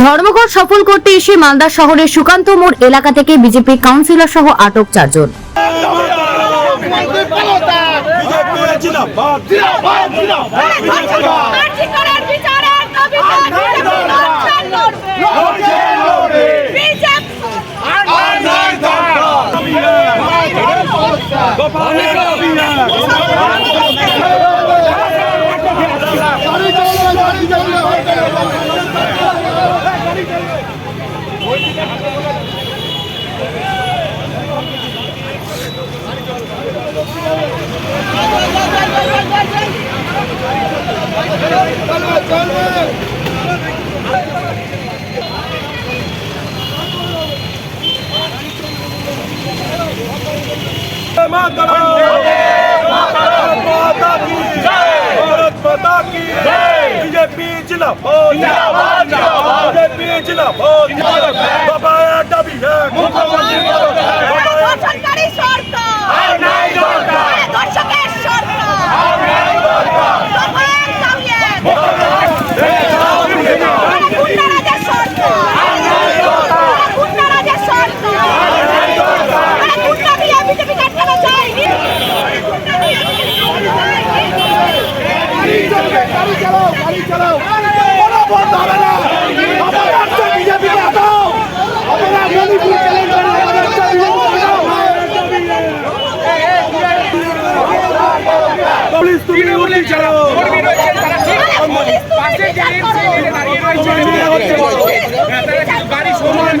ধর্মঘট সফল করতে এসে মালদা শহরের সুকান্ত মোড় এলাকা থেকে বিজেপি কাউন্সিলর সহ আটক চারজন বিচারের দাবিতে বিজেপি লড়ছে, লড়বে। বিজেপি দাবি এক। দফায় मातरम माता की भारत माता की बीजेपी जिला बीजेपी जिला बाबा डबी है উঠি চালাও পাশে দাঁড়িয়ে রয়েছে গাড়ি সময়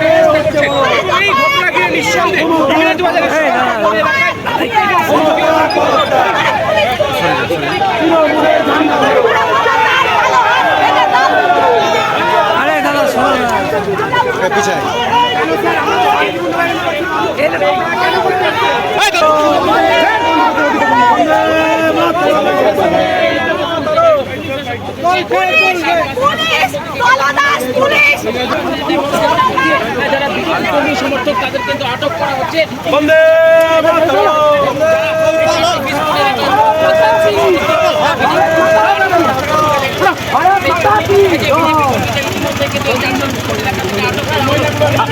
পুলিশ সমর্থক তাদের কিন্তু আটক করা হচ্ছে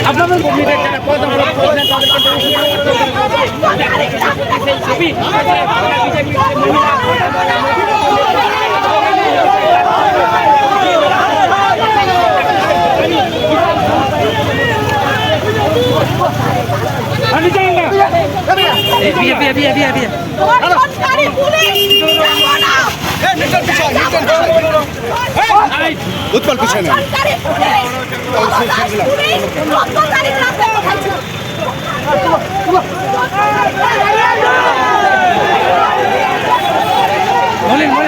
আপনাদের কর্মীদের যারা পদ অবরোধ করেছেন তাদের কিন্তু ছবি বিজেপি মহিলা সরকারি পুলিশ! যাব না উৎপল পিছনে সরকারি পুলিশ